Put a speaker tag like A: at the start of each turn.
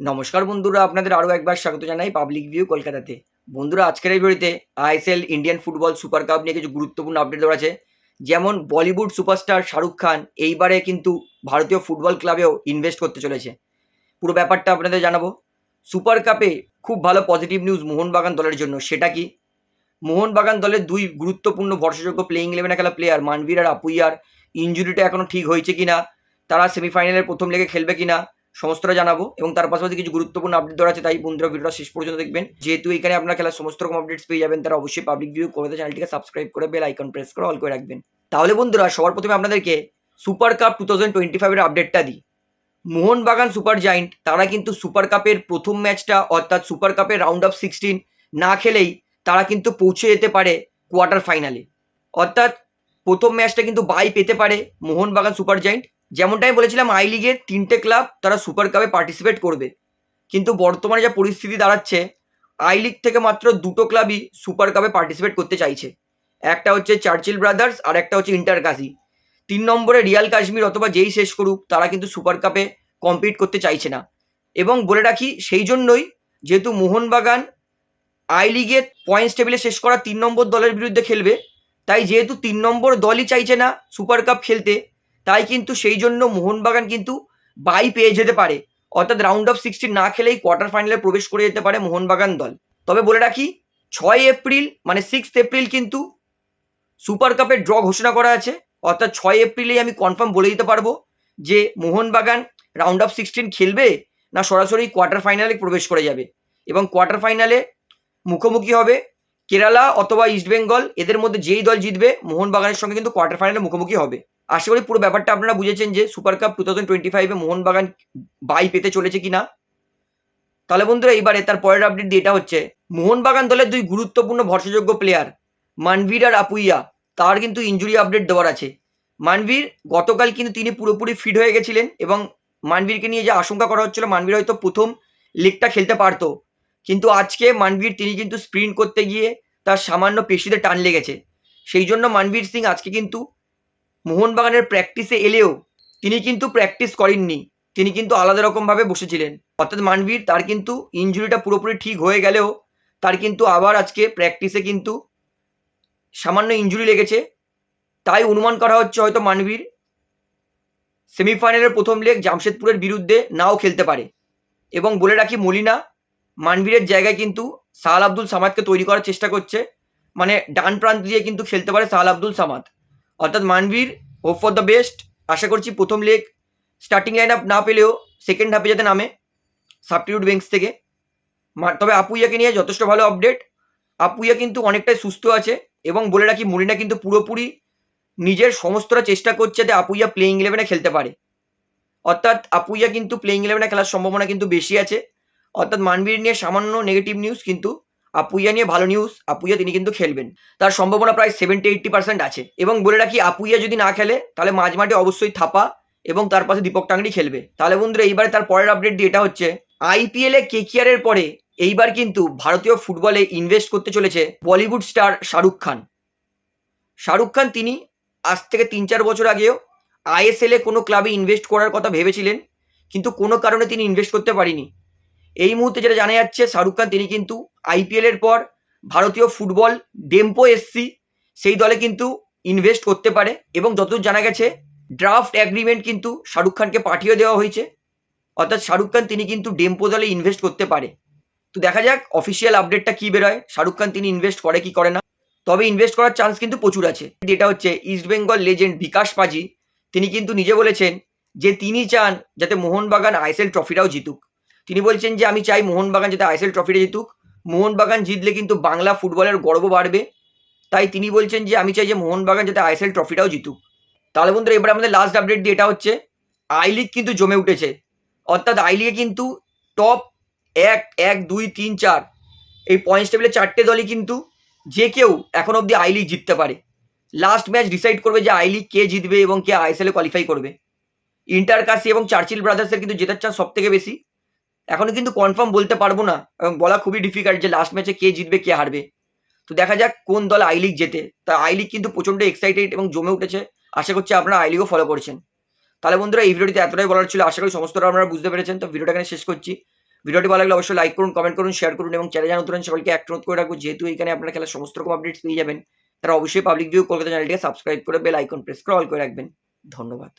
A: নমস্কার বন্ধুরা, আপনাদের আরও একবার স্বাগত জানাই পাবলিক ভিউ কলকাতাতে। বন্ধুরা, আজকের এই ভিডিওতে ISL Indian football super cup নিয়ে কিছু গুরুত্বপূর্ণ আপডেট দেওয়া আছে। যেমন বলিউড সুপারস্টার শাহরুখ খান এইবারে কিন্তু ভারতীয় ফুটবল ক্লাবেও ইনভেস্ট করতে চলেছে। পুরো ব্যাপারটা আপনাদের জানাব। সুপার কাপে খুব ভালো পজিটিভ নিউজ মোহনবাগান দলের জন্য, সেটা কি? মোহনবাগান দলের দুই গুরুত্বপূর্ণ ভরসাযোগ্য প্লেইং ইলেভেনে খেলা প্লেয়ার মানবীর আর আপুইয়ার ইঞ্জুরিটা এখনও ঠিক হয়েছে কিনা? তারা সেমিফাইনালের প্রথম লেগে খেলবে কিনা? সমস্তটা জানাব এবং তার পাশাপাশি কিছু গুরুত্বপূর্ণ আপডেট দেওয়া আছে, তাই বন্ধুরা ভিডিওটা শেষ পর্যন্ত দেখবেন। যেহেতু এখানে আপনার খেলার সমস্ত রকম আপডেটস পেয়ে যাবেন, তারা অবশ্যই পাবলিক ভিউ করে চ্যানেলটিকে সাবস্ক্রাইব করে বেল আইকন প্রেস করে অল করে রাখবেন। তাহলে বন্ধুরা, সবার প্রথমে আপনাদেরকে super cup two thousand twenty ফাইভের আপডেটটা দিই। মোহনবাগান সুপার জায়েন্ট তারা কিন্তু সুপার কাপের প্রথম ম্যাচটা অর্থাৎ সুপার কাপের রাউন্ড অফ সিক্সটিন না খেলেই তারা কিন্তু পৌঁছে যেতে পারে কোয়ার্টার ফাইনালে অর্থাৎ প্রথম ম্যাচটা কিন্তু বাই পেতে পারে মোহনবাগান সুপার জায়েন্ট যেমনটা আমি বলেছিলাম আই লিগের তিনটে ক্লাব তারা সুপার কাপে পার্টিসিপেট করবে। কিন্তু বর্তমানে যা পরিস্থিতি দাঁড়াচ্ছে আই লিগ থেকে মাত্র দুটো ক্লাবই সুপার কাপে পার্টিসিপেট করতে চাইছে। একটা হচ্ছে চার্চিল ব্রাদার্স আর একটা হচ্ছে ইন্টার কাশি তিন নম্বরে রিয়াল কাশ্মীর অথবা যেই শেষ করুক, তারা কিন্তু সুপার কাপে কম্পিট করতে চাইছে না। এবং বলে রাখি, সেই জন্যই যেহেতু মোহনবাগান আই লিগে পয়েন্টস টেবিলে শেষ করা তিন নম্বর দলের বিরুদ্ধে খেলবে, তাই যেহেতু তিন নম্বর দলই চাইছে না সুপার কাপ খেলতে তাই কিন্তু সেই জন্য মোহনবাগান কিন্তু বাই পেয়ে যেতে পারে। অর্থাৎ রাউন্ড অফ সিক্সটিন না খেলেই কোয়ার্টার ফাইনালে প্রবেশ করে যেতে পারে মোহনবাগান দল। তবে বলে রাখি, ছয় এপ্রিল মানে সিক্স এপ্রিল কিন্তু সুপার কাপের ড্র ঘোষণা করা আছে। অর্থাৎ ছয় এপ্রিলেই আমি কনফার্ম বলে দিতে পারব যে মোহনবাগান রাউন্ড অফ সিক্সটিন খেলবে না সরাসরি কোয়ার্টার ফাইনালে প্রবেশ করে যাবে। এবং কোয়ার্টার ফাইনালে মুখোমুখি হবে কেরালা অথবা ইস্টবেঙ্গল এদের মধ্যে যেই দল জিতবে, মোহনবাগানের সঙ্গে কিন্তু কোয়ার্টার ফাইনালে মুখোমুখি হবে। আশা করি পুরো ব্যাপারটা আপনারা বুঝেছেন যে super cup two thousand twenty ফাইভে মোহনবাগান বাই পেতে চলেছে কিনা। তাহলে বন্ধুরা এইবারে তার পরের আপডেট দিয়ে এটা হচ্ছে, মোহনবাগান দলের দুই গুরুত্বপূর্ণ ভরসাযোগ্য প্লেয়ার মানভীর আর আপুইয়া, তার কিন্তু ইঞ্জুরি আপডেট দেওয়ার আছে। মানভীর গতকাল কিন্তু তিনি পুরোপুরি ফিট হয়ে গেছিলেন এবং মানভীরকে নিয়ে যে আশঙ্কা করা হচ্ছিল, মানভীর হয়তো প্রথম লিগটা খেলতে পারতো। কিন্তু আজকে মানভীর তিনি কিন্তু স্প্রিন্ট করতে গিয়ে তার সামান্য পেশিতে টান লেগেছে। সেই জন্য মানভীর সিং আজকে কিন্তু মোহনবাগানের প্র্যাকটিসে এলেও তিনি কিন্তু প্র্যাকটিস করেননি। তিনি কিন্তু আলাদা রকমভাবে বসেছিলেন। অর্থাৎ মানভীর তার কিন্তু ইঞ্জুরিটা পুরোপুরি ঠিক হয়ে গেলেও তার কিন্তু আবার আজকে প্র্যাকটিসে কিন্তু সামান্য ইঞ্জুরি লেগেছে। তাই অনুমান করা হচ্ছে হয়তো মানভীর সেমিফাইনালের প্রথম লেগ জামশেদপুরের বিরুদ্ধে নাও খেলতে পারে। এবং বলে রাখি মলিনা মানভীরের জায়গায় কিন্তু সাহাল আব্দুল সামাদকে তৈরি করার চেষ্টা করছে। মানে ডান প্রান্ত দিয়ে কিন্তু খেলতে পারে সাহাল আব্দুল সামাদ। অর্থাৎ Manvir hope for the best আশা করছি প্রথম লেগ স্টার্টিং লাইন আপ না পেলেও সেকেন্ড হাফে যাতে নামে সাবস্টিটিউট বেঞ্চ থেকে। তবে আপুইয়াকে নিয়ে যথেষ্ট ভালো আপডেট আপুইয়া কিন্তু অনেকটাই সুস্থ আছে এবং বলে রাখি মরিনা কিন্তু পুরোপুরি নিজের সমস্তটা চেষ্টা করছে যাতে আপুইয়া প্লেইং ইলেভেনে খেলতে পারে। অর্থাৎ আপুইয়া কিন্তু প্লেইং ইলেভেনে খেলার সম্ভাবনা কিন্তু বেশি আছে। অর্থাৎ মানবীর নিয়ে সামান্য নেগেটিভ নিউজ কিন্তু আপুইয়া নিয়ে ভালো নিউজ আপুইয়া তিনি কিন্তু খেলবেন। তার সম্ভাবনা প্রায় সেভেন্টি এইট্টি পার্সেন্ট আছে। এবং বলে রাখি, আপুইয়া যদি না খেলে, তাহলে মাঝ মাঠে অবশ্যই থাপা এবং তার পাশে দীপক টাংরি খেলবে। তাহলে বন্ধুরা, এইবারে তার পরের আপডেট দিয়ে এটা হচ্ছে আইপিএল এ কেকিআরের পরে এইবার কিন্তু ভারতীয় ফুটবলে ইনভেস্ট করতে চলেছে বলিউড স্টার শাহরুখ খান শাহরুখ খান তিনি আজ থেকে তিন চার বছর আগেও আইএসএল এ কোনো ক্লাবে ইনভেস্ট করার কথা ভেবেছিলেন, কিন্তু কোনো কারণে তিনি ইনভেস্ট করতে পারেনি। এই মুহূর্তে যেটা জানা যাচ্ছে, শাহরুখ খান তিনি কিন্তু আইপিএল এর পর ভারতীয় ফুটবল ডেম্পো এসসি সেই দলে কিন্তু ইনভেস্ট করতে পারে এবং যতদূর জানা গেছে ড্রাফট অ্যাগ্রিমেন্ট কিন্তু শাহরুখ খানকে পাঠিয়ে দেওয়া হয়েছে। অর্থাৎ শাহরুখ খান তিনি কিন্তু ডেম্পো দলে ইনভেস্ট করতে পারে। তো দেখা যাক অফিসিয়াল আপডেটটা কী বেরোয়। শাহরুখ খান তিনি ইনভেস্ট করে কি করে না। তবে ইনভেস্ট করার চান্স কিন্তু প্রচুর আছে। যেটা হচ্ছে ইস্ট বেঙ্গল লেজেন্ড বিকাশ পাজি। তিনি কিন্তু নিজে বলেছেন যে তিনি চান যাতে মোহনবাগান আইএসএল ট্রফিটাও জিতুক। তিনি বলছেন যে, আমি চাই মোহনবাগান যাতে আইএসএল ট্রফিটা জিতুক। মোহনবাগান জিতলে কিন্তু বাংলা ফুটবলের গর্ব বাড়বে। তাই তিনি বলছেন যে, আমি চাই যে মোহনবাগান যাতে আইএসএল ট্রফিটাও জিতুক। তাহলে বন্ধুরা, এবার আমাদের লাস্ট আপডেট দিয়ে এটা হচ্ছে আই লিগ কিন্তু জমে উঠেছে। অর্থাৎ আই লিগে কিন্তু টপ এক এক, দুই, তিন, চার, এই পয়েন্টস টেবিলে চারটে দলই কিন্তু যে কেউ এখন অবধি আই লিগ জিততে পারে। লাস্ট ম্যাচ ডিসাইড করবে যে আই লিগ কে জিতবে এবং কে আইএসএলে কোয়ালিফাই করবে। ইন্টার কাশি এবং চার্চিল ব্রাদার্সের কিন্তু জেতার চান্স সব থেকে বেশি। এখনও কিন্তু কনফার্ম বলতে পারব না। এবং বলা খুবই ডিফিকাল্ট যে লাস্ট ম্যাচে কে জিতবে, কে হারবে। তো দেখা যাক কোন দল আই লিগ জেতে। তা আই লিগ কিন্তু প্রচণ্ড এক্সাইটেড এবং জমে উঠেছে। আশা করছি আপনারা আই লিগও ফলো করছেন। তাহলে বন্ধুরা, এই ভিডিওটিতে এতটাই বলার ছিল। আশা করি সমস্তটা আপনারা বুঝতে পেরেছেন। তো ভিডিওটা এখানে শেষ করছি। ভিডিওটি ভালো লাগলে অবশ্যই লাইক করুন কমেন্ট করুন শেয়ার করুন এবং চ্যানেল জানা নতুন সকলকে এক অনুরোধ করে রাখব, যেহেতু এখানে আপনারা খেলার সমস্ত রকম আপডেটস পেয়ে যাবেন, তারা অবশ্যই পাবলিক ভিউ কলকাতা চ্যানেলটিকে সাবস্ক্রাইব করে বেল আইকন প্রেস করে অল করে রাখবেন। ধন্যবাদ।